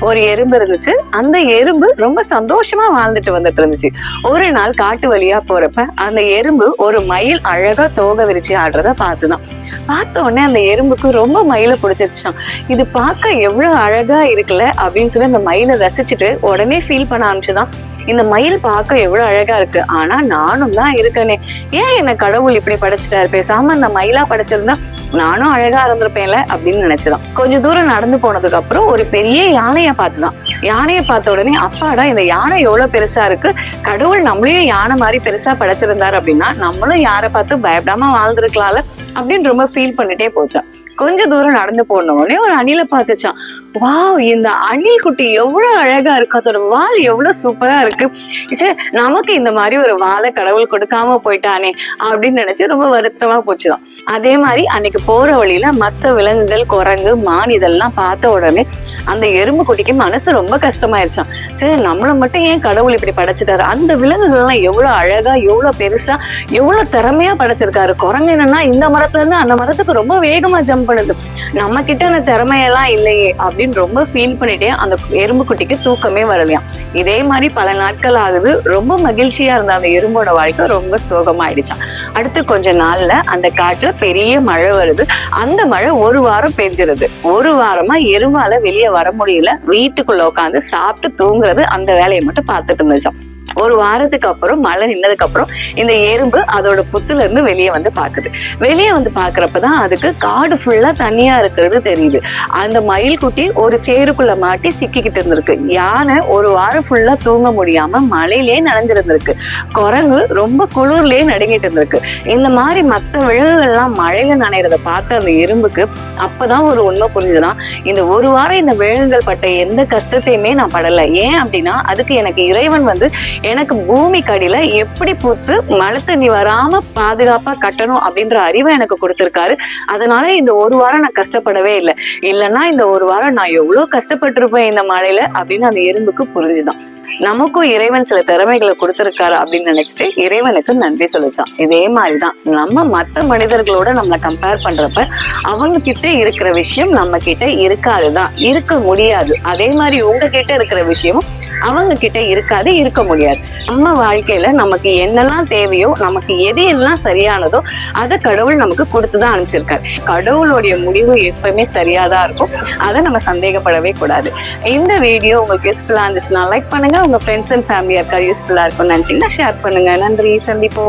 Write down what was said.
ஒரு எறும்பு இருந்துச்சு. அந்த எறும்பு ரொம்ப சந்தோஷமா வாழ்ந்துட்டு வந்துட்டு இருந்துச்சு. ஒரு நாள் காட்டு வழியா போறப்ப அந்த எறும்பு ஒரு மயில் அழகா தோகை விரிச்சு ஆடுறத பார்த்துதான். பார்த்த உடனே அந்த எறும்புக்கு ரொம்ப மயிலை பிடிச்சிருச்சான் இது பார்க்க எவ்வளவு அழகா இருக்குல்ல அப்படின்னு சொல்லி அந்த மயிலை ரசிச்சுட்டு உடனே ஃபீல் பண்ண ஆரம்பிச்சுதான். இந்த மயில் பார்க்க எவ்வளவு அழகா இருக்கு. ஆனா நானும் தான் இருக்கனே. ஏன் என்ன கடவுள் இப்படி படைச்சிட்டாரு? பேசாம அந்த மயிலா படைச்சிருந்தா நானும் அழகா இருந்திருப்பேன்ல அப்படின்னு நினைச்சுதான். கொஞ்ச தூரம் நடந்து போனதுக்கு அப்புறம் ஒரு பெரிய யானைய பார்த்துதான். யானையை பார்த்த உடனே அப்பாடா இந்த யானை எவ்வளவு பெருசா இருக்கு? கடவுள் நம்மளையும் யானை மாதிரி பெருசா படைச்சிருந்தாரு அப்படின்னா நம்மளும் யாரை பார்த்து பயப்படாம வாழ்ந்திருக்கலாம்ல அப்படின்னு ரொம்ப ஃபீல் பண்ணிட்டே போச்சான் கொஞ்ச தூரம் நடந்து போன உடனே ஒரு அணிலை பார்த்துச்சான் வாவ் இந்த அணில் குட்டி எவ்வளவு அழகா இருக்கு. அதோட வால் எவ்வளவு சூப்பரா இருக்கு. ச்சே நமக்கு இந்த மாதிரி ஒரு வாழை கடவுள் கொடுக்காம போயிட்டானே அப்படின்னு நினைச்சு ரொம்ப வருத்தமா போச்சுதான். அதே மாதிரி அன்னைக்கு போற வழியில மத்த விலங்குகள் குரங்கு மான் இதெல்லாம் பார்த்த உடனே அந்த எறும்பு குட்டிக்கு மனசு ரொம்ப கஷ்டமாயிருச்சான் சரி நம்மளை மட்டும் ஏன் கடவுள் இப்படி படைச்சிட்டாரு? அந்த விலங்குகள் எல்லாம் எவ்வளவு அழகா எவ்வளவு பெருசா எவ்வளவு திறமையா படைச்சிருக்காரு? குரங்கு என்னன்னா இந்த மரத்துல இருந்து அந்த மரத்துக்கு ரொம்ப வேகமா ஜம்ப் பண்ணுது. நம்ம கிட்ட அந்த திறமையெல்லாம் இல்லையே அப்படின்னு ரொம்ப ஃபீல் பண்ணிட்டே அந்த எறும்பு குட்டிக்கு தூக்கமே வரலையாம். இதே மாதிரி பல நாட்கள் ஆகுது. ரொம்ப மகிழ்ச்சியா இருந்த அந்த எறும்போட வாழ்க்கை ரொம்ப சோகமாயிடுச்சான் அடுத்து கொஞ்ச நாள்ல அந்த காட்டுல பெரிய மழை வருது. அந்த மழை ஒரு வாரம் பெஞ்சிருது. ஒரு வாரமா எருமால வெளியே வர முடியல. வீட்டுக்குள்ள உட்காந்து சாப்பிட்டு தூங்குறது அந்த வேலையை மட்டும் பார்த்துட்டு இருந்துச்சோம். ஒரு வாரத்துக்கு அப்புறம் மழை நின்னதுக்கு அப்புறம் இந்த எறும்பு அதோட புத்துல இருந்து வெளியே வந்து பாக்குது. வெளியே வந்து பாக்குறப்பதான் அதுக்கு காடு ஃபுல்லா தனியா இருக்கிறது தெரியுது. அந்த மயில் குட்டி ஒரு சேருக்குள்ள மாட்டி சிக்கிக்கிட்டு இருந்திருக்கு. யானை ஒரு வாரம் ஃபுல்லா தூங்க முடியாம மழையிலே நனைஞ்சிருந்திருக்கு. குரங்கு ரொம்ப குளிர்லயே நடுங்கிட்டு இருந்திருக்கு. இந்த மாதிரி மத்த விலங்குகள்லாம் மழையில நனைகிறத பார்த்த அந்த எறும்புக்கு அப்பதான் ஒரு உண்மை புரிஞ்சுதான் இந்த ஒரு வாரம் இந்த விலங்குகள் பட்ட எந்த கஷ்டத்தையுமே நான் படல. ஏன் அப்படின்னா அதுக்கு எனக்கு இறைவன் வந்து எனக்கு பூமி கடியில எப்படி பூத்து மழை தண்ணி வராம பாதுகாப்பா கட்டணும் அப்படின்ற அறிவை எனக்கு கொடுத்திருக்காரு. அதனால இந்த ஒரு வாரம் நான் கஷ்டப்படவே இல்லை. இல்லைன்னா இந்த ஒரு வாரம் நான் எவ்வளவு கஷ்டப்பட்டிருப்பேன் இந்த மழையில அப்படின்னு அந்த எறும்புக்கு புரிஞ்சுதான். நமக்கும் இறைவன் சில திறமைகளை கொடுத்துருக்காரு அப்படின்னு நினைச்சிட்டு இறைவனுக்கு நன்றி சொல்லிச்சான். இதே மாதிரிதான் நம்ம மற்ற மனிதர்களோட நம்மளை கம்பேர் பண்றப்ப அவங்க கிட்ட இருக்கிற விஷயம் நம்ம கிட்ட இருக்காதுதான். இருக்க முடியாது. அதே மாதிரி உங்ககிட்ட இருக்கிற விஷயமும் அவங்க கிட்ட இருக்காது இருக்க முடியாது. நம்ம வாழ்க்கையில நமக்கு என்னெல்லாம் தேவையோ நமக்கு எது எல்லாம் சரியானதோ அதை கடவுள் நமக்கு கொடுத்துதான் அனுப்பிச்சிருக்காரு. கடவுளுடைய முடிவு எப்பவுமே சரியாதான் இருக்கும். அதை நம்ம சந்தேகப்படவே கூடாது. இந்த வீடியோ உங்களுக்கு யூஸ்ஃபுல்லா இருந்துச்சுன்னா லைக் பண்ணுங்க. உங்க ஃப்ரெண்ட்ஸ் அண்ட் ஃபேமிலி இருக்கா யூஸ்ஃபுல்லா இருக்கும்னு நினச்சிங்கன்னா ஷேர் பண்ணுங்க. நன்றி. சந்திப்போம்.